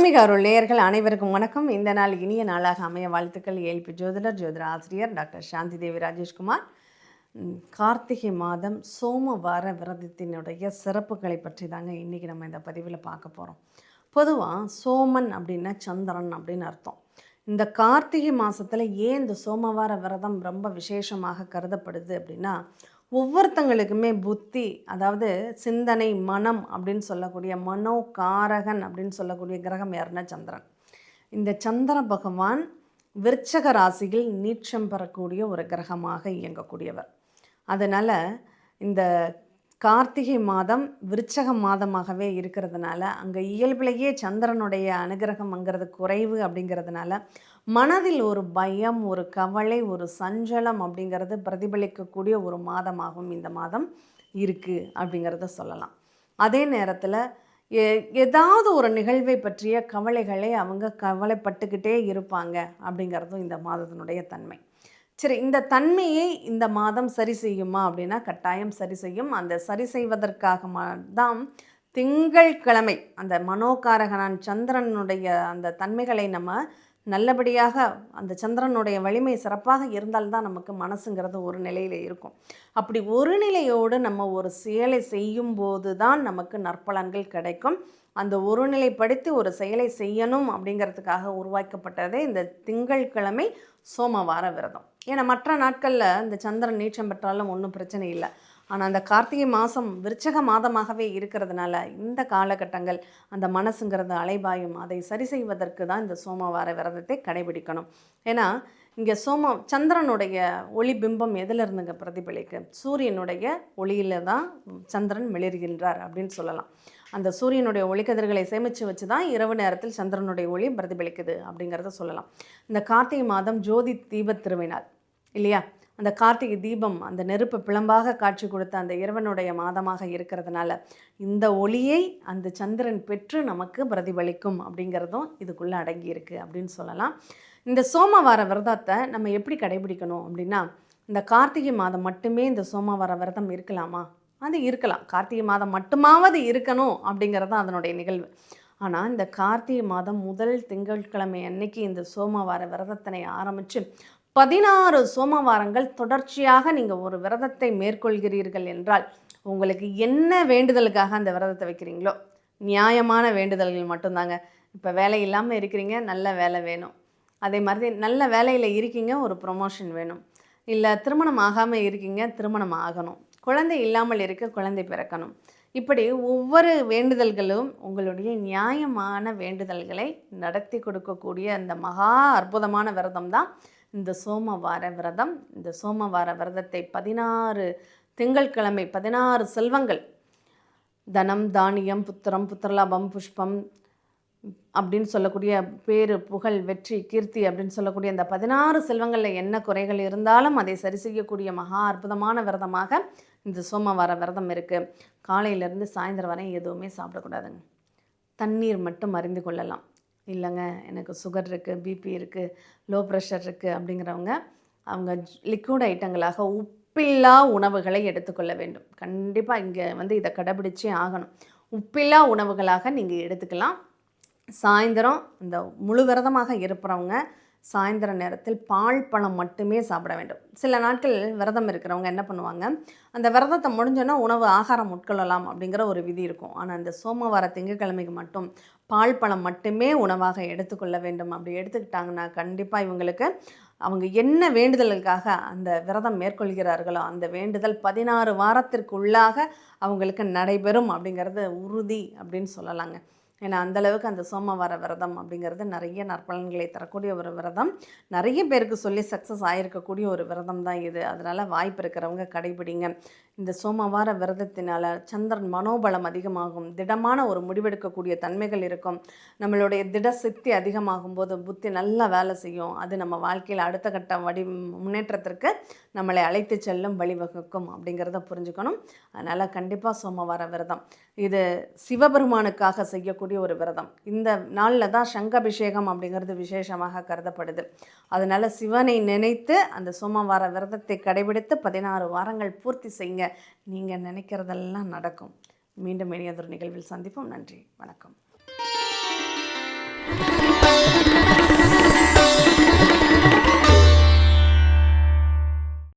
ஆன்மீக அருள் நேயர்கள் அனைவருக்கும் வணக்கம். இந்த நாள் இனிய நாளாக அமைய வாழ்த்துக்கள். ஏல்பி ஜோதிடர் ஜோதிட ஆசிரியர் டாக்டர் சாந்தி தேவி ராஜேஷ்குமார். கார்த்திகை மாதம் சோமவார விரதத்தினுடைய சிறப்புகளை பற்றி தாங்க இன்றைக்கி நம்ம இந்த பதிவில் பார்க்க போகிறோம் பொதுவாக சோமன் அப்படின்னா சந்திரன் அப்படின்னு அர்த்தம். இந்த கார்த்திகை மாதத்தில் ஏன் இந்த சோமவார விரதம் ரொம்ப விசேஷமாக கருதப்படுது அப்படின்னா ஒவ்வொருத்தங்களுக்குமே புத்தி அதாவது சிந்தனை மனம் அப்படின்னு சொல்லக்கூடிய மனோ காரகன் அப்படின்னு சொல்லக்கூடிய கிரகம் யாருன்னா சந்திரன். இந்த சந்திர பகவான் விருச்சக ராசியில் நீச்சம் பெறக்கூடிய ஒரு கிரகமாக இயங்கக்கூடியவர். அதனால் இந்த கார்த்திகை மாதம் விருச்சக மாதமாகவே இருக்கிறதுனால அங்கே இயல்பிலேயே சந்திரனுடைய அனுகிரகம்ங்கிறது குறைவு அப்படிங்கிறதுனால மனதில் ஒரு பயம் ஒரு கவலை ஒரு சஞ்சலம் அப்படிங்கிறது பிரதிபலிக்கக்கூடிய ஒரு மாதமாகவும் இந்த மாதம் இருக்குது அப்படிங்கிறத சொல்லலாம். அதே நேரத்தில் எ ஏதாவது ஒரு நிகழ்வை பற்றிய கவலைகளை அவங்க கவலைப்பட்டுக்கிட்டே இருப்பாங்க அப்படிங்கிறதும் இந்த மாதத்தினுடைய தன்மை. சரி இந்த தன்மையை இந்த மாதம் சரி செய்யுமா அப்படின்னா கட்டாயம் சரி செய்யும். அந்த சரி செய்வதற்காக மா- தான் திங்கட்கிழமை அந்த மனோகாரகனான் சந்திரனுடைய அந்த தன்மைகளை நம்ம நல்லபடியாக அந்த சந்திரனுடைய வலிமை சிறப்பாக இருந்தால்தான் நமக்கு மனசுங்கிறது ஒரு நிலையில் இருக்கும். அப்படி ஒரு நிலையோடு நம்ம ஒரு செயலை செய்யும் போது தான் நமக்கு நற்பலன்கள் கிடைக்கும். அந்த ஒருநிலைப்படுத்தி ஒரு செயலை செய்யணும் அப்படிங்கிறதுக்காக உருவாக்கப்பட்டதே இந்த திங்கட்கிழமை சோமவார விரதம். ஏன்னா மற்ற நாட்களில் இந்த சந்திரன் நீச்சம் பெற்றாலும் ஒன்றும் பிரச்சனை இல்லை. ஆனால் அந்த கார்த்திகை மாதம் விருச்சக மாதமாகவே இருக்கிறதுனால இந்த காலகட்டங்கள் அந்த மனசுங்கிறது அலைபாயும் அதை சரி செய்வதற்கு தான் இந்த சோமவார விரதத்தை கடைபிடிக்கணும். ஏன்னா இங்கே சோம சந்திரனுடைய ஒளி பிம்பம் எதில் இருந்துங்க பிரதிபலிக்கு? சூரியனுடைய ஒளியில் தான் சந்திரன் மிளிர்கின்றார் அப்படின்னு சொல்லலாம். அந்த சூரியனுடைய ஒளிக்கதிர்களை சேமித்து வச்சு தான் இரவு நேரத்தில் சந்திரனுடைய ஒளி பிரதிபலிக்குது அப்படிங்கிறத சொல்லலாம். இந்த கார்த்திகை மாதம் ஜோதி தீபத் திருவினால் இல்லையா? அந்த கார்த்திகை தீபம் அந்த நெருப்பு பிளம்பாக காட்சி கொடுத்த அந்த இறைவனுடைய மாதமாக இருக்கிறதுனால இந்த ஒளியை அந்த சந்திரன் பெற்று நமக்கு பிரதிபலிக்கும் அப்படிங்கிறதும் இதுக்குள்ளே அடங்கியிருக்கு அப்படின்னு சொல்லலாம். இந்த சோமவார விரதத்தை நம்ம எப்படி கடைபிடிக்கணும் அப்படின்னா இந்த கார்த்திகை மாதம் மட்டுமே இந்த சோமவார விரதம் இருக்கலாமா? அது இருக்கலாம். கார்த்திகை மாதம் மட்டுமாவது இருக்கணும் அப்படிங்கிறது தான் அதனுடைய நிகழ்வு. ஆனால் இந்த கார்த்திகை மாதம் முதல் திங்கட்கிழமை அன்னைக்கு இந்த சோமவார விரதத்தினை ஆரம்பித்து பதினாறு சோமவாரங்கள் தொடர்ச்சியாக நீங்கள் ஒரு விரதத்தை மேற்கொள்கிறீர்கள் என்றால் உங்களுக்கு என்ன வேண்டுதலுக்காக அந்த விரதத்தை வைக்கிறீங்களோ? நியாயமான வேண்டுதல்கள் மட்டும்தாங்க. இப்போ வேலை இல்லாமல் இருக்கிறீங்க நல்ல வேலை வேணும். அதே மாதிரி நல்ல வேலையில் இருக்கீங்க ஒரு ப்ரொமோஷன் வேணும். இல்லை திருமணம் ஆகாமல் இருக்கீங்க திருமணம் ஆகணும். குழந்தை இல்லாமல் இருக்க குழந்தை பிறக்கணும். இப்படி ஒவ்வொரு வேண்டுதல்களும் உங்களுடைய நியாயமான வேண்டுதல்களை நடத்தி கொடுக்கக்கூடிய அந்த மகா அற்புதமான விரதம் தான் இந்த சோமவார விரதம் இந்த சோமவார விரதத்தை பதினாறு திங்கட்கிழமை பதினாறு செல்வங்கள். தனம் தானியம் புத்திரம் புத்திரலாபம் புஷ்பம் அப்படின்னு சொல்லக்கூடிய பேரு புகழ் வெற்றி கீர்த்தி அப்படின்னு சொல்லக்கூடிய இந்த பதினாறு செல்வங்களில் என்ன குறைகள் இருந்தாலும் அதை சரி செய்யக்கூடிய மகா அற்புதமான விரதமாக இந்த சோமவார விரதம் இருக்குது காலையிலேருந்து சாயந்தரம் வரை எதுவுமே சாப்பிடக்கூடாதுங்க. தண்ணீர் மட்டும் அறிந்து கொள்ளலாம். இல்லைங்க. எனக்கு சுகர் இருக்குது பிபி இருக்குது லோ ப்ரெஷர் இருக்குது அப்படிங்கிறவங்க அவங்க லிக்விட் ஐட்டங்களாக உப்பில்லா உணவுகளை எடுத்துக்கொள்ள வேண்டும். கண்டிப்பாக இங்கே வந்து இதை கடைபிடிச்சே ஆகணும். உப்பில்லா உணவுகளாக நீங்கள் எடுத்துக்கலாம். சாயந்தரம் இந்த முழு விரதமாக இருப்பவங்க சாயந்தர நேரத்தில் பால் பழம் மட்டுமே சாப்பிட வேண்டும். சில நாட்கள் விரதம் இருக்கிறவங்க என்ன பண்ணுவாங்க? அந்த விரதத்தை முடிஞ்சோன்னா உணவு ஆகாரம் உட்கொள்ளலாம் அப்படிங்கிற ஒரு விதி இருக்கும். ஆனால் அந்த சோமவார திங்கட்கிழமைக்கு மட்டும் பால் பழம் மட்டுமே உணவாக எடுத்துக்கொள்ள வேண்டும். அப்படி எடுத்துக்கிட்டாங்கன்னா கண்டிப்பாக இவங்களுக்கு அவங்க என்ன வேண்டுதலுக்காக அந்த விரதம் மேற்கொள்கிறார்களோ அந்த வேண்டுதல் பதினாறு வாரத்திற்குள்ளாக அவங்களுக்கு நடைபெறும் அப்படிங்கிறது உறுதி அப்படின்னு சொல்லலாங்க. ஏன்னா அந்தளவுக்கு அந்த சோமவார விரதம் அப்படிங்கிறது நிறைய நற்பலன்களை தரக்கூடிய ஒரு விரதம். நிறைய பேருக்கு சொல்லி சக்ஸஸ் ஆகிருக்கக்கூடிய ஒரு விரதம் தான் இது. அதனால் வாய்ப்பு இருக்கிறவங்க கடைபிடிங்க. இந்த சோமவார விரதத்தினால் சந்திரன் மனோபலம் அதிகமாகும் திடமான ஒரு முடிவெடுக்கக்கூடிய தன்மைகள் இருக்கும். நம்மளுடைய திட சக்தி அதிகமாகும் போது புத்தி நல்லா வேலை செய்யும். அது நம்ம வாழ்க்கையில் அடுத்த கட்ட வடி முன்னேற்றத்திற்கு நம்மளை அழைத்து செல்லும் வழிவகுக்கும் அப்படிங்கிறத புரிஞ்சுக்கணும். அதனால் கண்டிப்பாக சோமவார விரதம். இது சிவபெருமானுக்காக செய்யக்கூடிய ஒரு விரதம். இந்த நாளில் தான் சங்கபிஷேகம் அப்படிங்கிறது விசேஷமாக கருதப்படுது. அதனால் சிவனை நினைத்து அந்த சோமவார விரதத்தை கடைபிடித்து பதினாறு வாரங்கள் பூர்த்தி செய்யுங்க. நீங்கள் நினைக்கிறதெல்லாம் நடக்கும். மீண்டும் இனியதொரு நிகழ்வில் சந்திப்போம். நன்றி. வணக்கம் வணக்கம்.